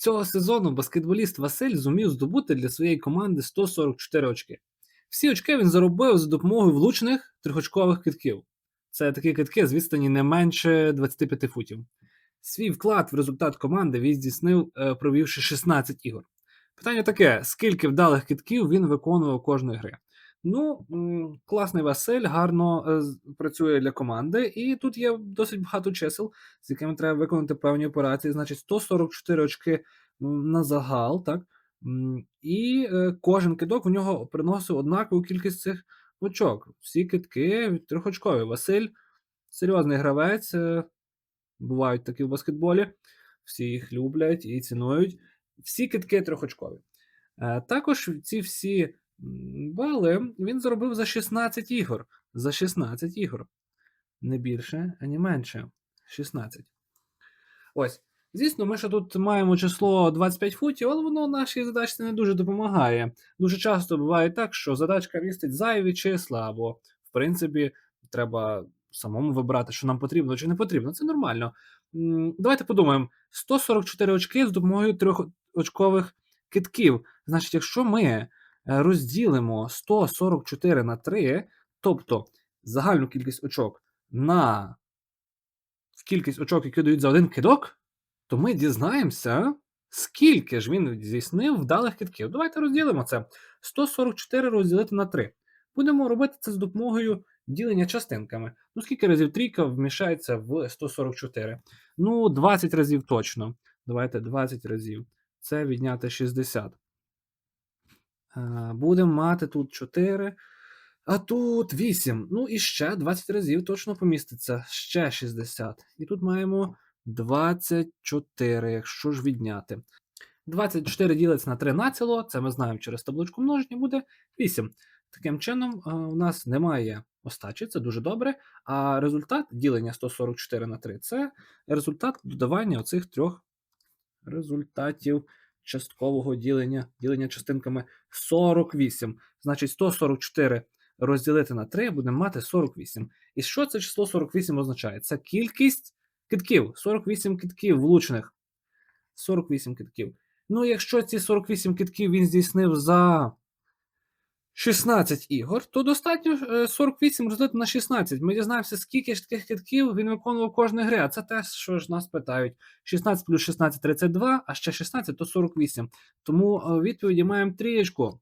Цього сезону баскетболіст Василь зумів здобути для своєї команди 144 очки. Всі очки він заробив за допомогою влучних трьохочкових китків. Це такі китки з відстані не менше 25 футів. Свій вклад в результат команди він здійснив, е, провівши 16 ігор. Питання таке: скільки вдалих китків він виконував кожної гри? Ну, класний Василь, гарно е, працює для команди, і тут є досить багато чисел, з якими треба виконати певні операції. Значить, 144 очки на загал, так? І е, кожен кидок у нього приносив однакову кількість цих очок. Всі китки трьохочкові. Василь серйозний гравець, е, бувають такі в баскетболі. Всі їх люблять і цінують. Всі китки трьохочкові. Також ці всі бали він заробив за 16 ігор. За 16 ігор. Не більше, ані менше. 16. Ось. Звісно, ми ще тут маємо число 25 футів, але воно нашій задачці не дуже допомагає. Дуже часто буває так, що задачка містить зайві числа, або, в принципі, треба самому вибрати, що нам потрібно чи не потрібно. Це нормально. Давайте подумаємо: 144 очки з допомогою трьохочкових китків. Значить, якщо ми розділимо 144 на 3, тобто загальну кількість очок на кількість очок, які дають за один кидок, то ми дізнаємося, скільки ж він здійснив вдалих китків. Давайте розділимо це. 144 розділити на 3. Будемо робити це з допомогою ділення частинками. Ну, скільки разів трійка вміщається в 144? Ну, 20 разів точно. Давайте 20 разів. Це відняти 60. Е, Будемо мати тут 4, а тут 8. Ну і ще 20 разів точно поміститься. Ще 60. І тут маємо 24, якщо ж відняти. 24 ділиться на 3 націло, це ми знаємо через табличку множення, буде 8. Таким чином, е, у нас немає остачі, це дуже добре. А результат ділення 144 на 3 це результат додавання оцих трьох результатів часткового ділення, ділення частинками 48. Значить, 144 розділити на 3 будемо мати 48. І що це число 48 означає? Це кількість китків. 48 китків влучних. 48 китків. Ну, якщо ці 48 китків він здійснив за 16 ігор, то достатньо е, 48 розділити на 16. Ми дізнаємося, скільки ж таких китків він виконував кожної гри. А це те, що ж нас питають. 16 плюс 16 32, а ще 16 то 48. Тому е, відповіді маємо трієчку.